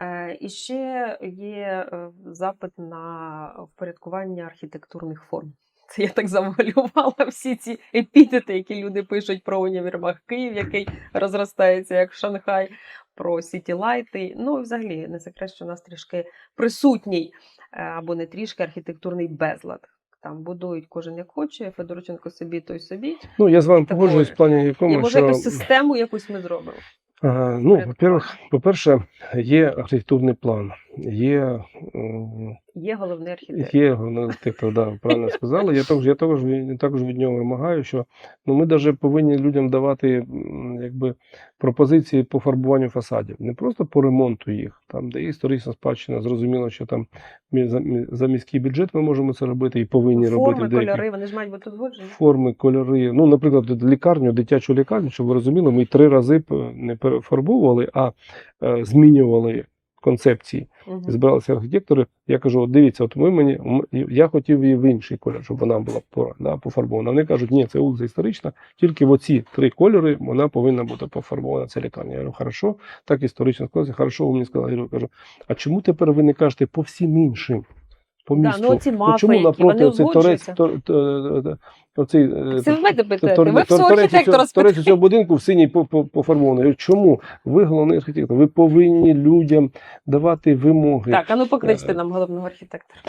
Е, І ще є е, запит на впорядкування архітектурних форм. Це я так завуалювала всі ці епітети, які люди пишуть про універмаг Київ, який розростається як Шанхай, про сітілайти. Ну, і взагалі, не секрет, що у нас трішки присутній е, або не трішки архітектурний безлад. Там будують кожен як хоче, Федорченко собі, той собі. Ну, я з вами погоджуюсь в плані І якому, може що якусь систему якусь ми зробимо. Ага, ну, Порядку. по-перше, є архітектурний план, є, Є головний архітектор. є головний архітектор, да, правильно сказали. Я також, я також, також від нього вимагаю, що ну, ми навіть повинні людям давати якби, пропозиції по фарбуванню фасадів, не просто по ремонту їх, там, де є історична спадщина, зрозуміло, що там за, міський бюджет ми можемо це робити і повинні робити Форми, кольори, вони ж мають бути узгоджені. форми, кольори. Ну, наприклад, лікарню, дитячу лікарню, щоб ви розуміли, ми три рази не перефарбовували, а е, змінювали концепції. Мгм. Збиралися архітектори. Я кажу: от дивіться, от ви мені я хотів її в інший колір, щоб вона була пора, да, пофарбована. Вони кажуть, ні, це вулиця історична, тільки в оці три кольори вона повинна бути пофарбована. Ця лікарня. Я говорю, хорошо, так історично склалося. Хорошо, ви мені сказали. Я кажу, а чому тепер ви не кажете по всім іншим? По Да, ну ці мафи, чому які, напроти вони оцей торець, тор, тор, тор, оцей, е, Це ви мене питаєте, ви торець архітектора цього- Торець цього будинку в синій по- по- пофарбований. Чому? Ви головний архітектор. Ви повинні людям давати вимоги. Так, а ну покличте Е, нам головного архітектора.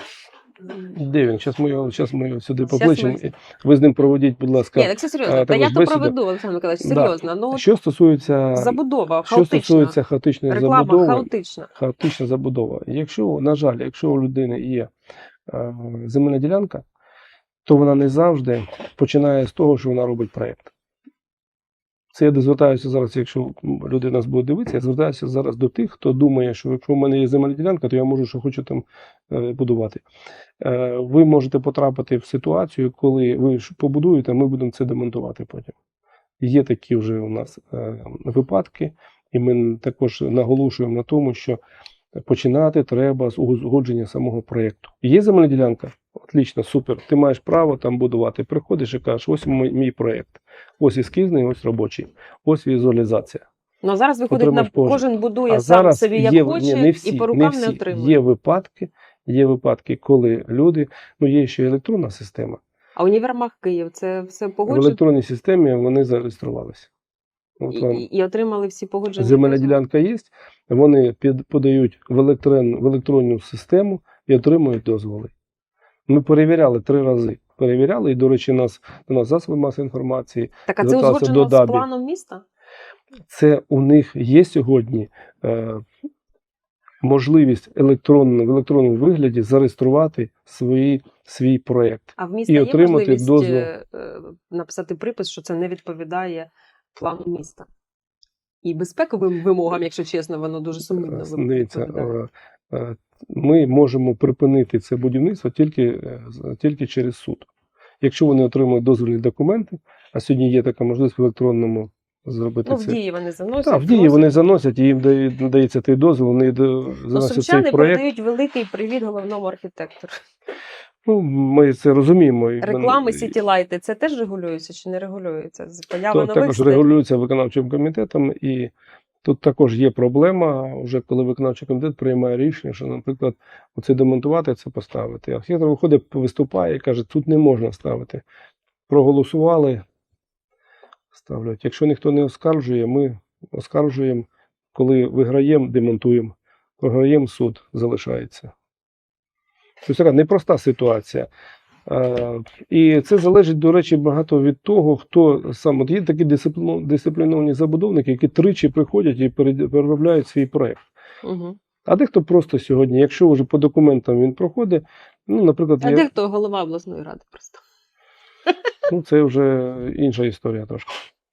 Де він? Зараз ми його, щас ми його сюди покличемо. ми- Ви з ним проведіть, будь ласка. Ні, так все серйозно. Та я то проведу, Олександр Миколаївич, Да. Ну, Що стосується, забудова що хаотична. стосується хаотичної Реклама забудови, хаотична. хаотична забудова. Якщо, на жаль, якщо у людини є е, земельна ділянка, то вона не завжди починає з того, що вона робить проєкт. Це я звертаюся зараз, якщо люди нас будуть дивитися, я звертаюся зараз до тих, хто думає, що якщо в мене є земельна ділянка, то я можу, що хочу там е, будувати. Е, ви можете потрапити в ситуацію, коли ви побудуєте, а ми будемо це демонтувати потім. Є такі вже у нас е, випадки, і ми також наголошуємо на тому, що починати треба з узгодження самого проєкту. Є земельна ділянка? Отлично, супер. Ти маєш право там будувати. Приходиш і кажеш, ось мій, мій проєкт. Ось ескізний, ось робочий, ось візуалізація. Ну зараз виходить на Отримаєш позже. кожен будує а сам собі як є, хоче ні, не всі, і по не рукам всі. не отримує. Є випадки, є випадки, коли люди, ну є ще електронна система. А універмаг Київ це все В електронній системі вони зареєструвалися. От і, вам і, і отримали всі погодження. земельна ділянка є, вони під, подають в, електрон, в електронну систему і отримують дозволи. Ми перевіряли три рази. Перевіряли, і, до речі, нас, у нас засоби масової інформації. Так, а це узгоджено до з планом міста? Це у них є сьогодні е, можливість електронно, в електронному вигляді зареєструвати свої, свій проєкт. А в міста І є отримати можливість дозвіл. е, е, написати припис, що це не відповідає плану міста. І безпековим вимогам, якщо чесно, воно дуже сумнівно Е, Дивіться, ми можемо припинити це будівництво тільки, е, тільки через суд. Якщо вони отримують дозвільні документи, а сьогодні є така можливість в електронному зробити Ну, в дії вони заносять. Так, в дії вони заносять, і їм дає- надається той дозвіл, вони заносять сумчани цей проєкт. передають великий привіт головному архітектору. Ну, ми це розуміємо. Реклами сітілайти це теж регулюється чи не регулюється? З появи також регулюється виконавчим комітетом, і тут також є проблема, вже коли виконавчий комітет приймає рішення, що, наприклад, оце демонтувати, це поставити. Архітектор виходить, виступає і каже, тут не можна ставити. Проголосували, ставлять. Якщо ніхто не оскаржує, ми оскаржуємо, коли виграємо, демонтуємо, програємо суд, залишається. Тобто така непроста ситуація. Е, І це залежить, до речі, багато від того, хто сам. От є такі дисципліновані забудовники, які тричі приходять і переробляють свій проєкт. Угу. А дехто просто сьогодні, якщо вже по документам він проходить, ну, наприклад, А я, дехто голова обласної ради просто. ну, це вже інша історія трошки.